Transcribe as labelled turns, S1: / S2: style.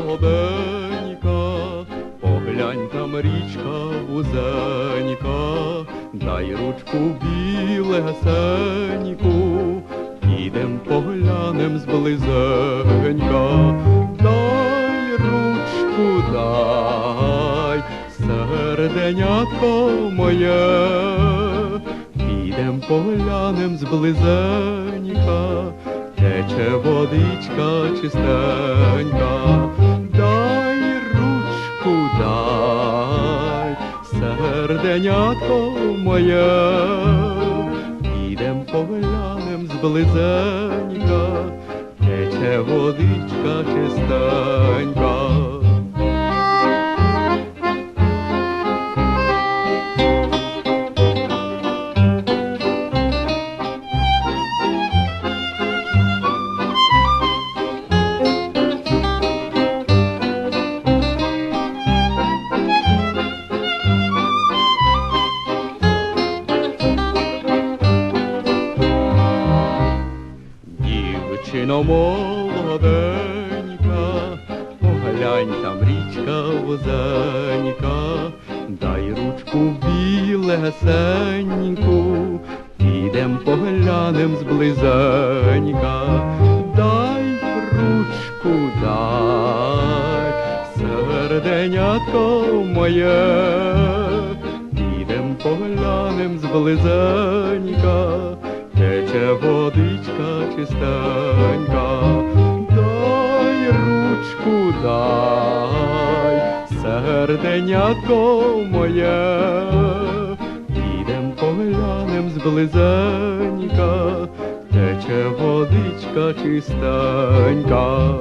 S1: молоденька, поглянь там річка вузенька, дай ручку білесеньку, підем поглянем зблизенька, дай ручку дай, серденятко моє, підем поглянем зблизенька. Тече водичка чистенька, серденятко моє, підем поглянем зблизенька, тече водичка чистенька. Дівчино молоденька, поглянь там річка вузенька, дай ручку білесеньку, підем поглянем зблизенька, дай ручку дай, серденятко моє, підем поглянем зблизенька, тече водичка чистенька, дай ручку дай, серденятко моє, підем поглянем зблизенька, тече водичка чистенька.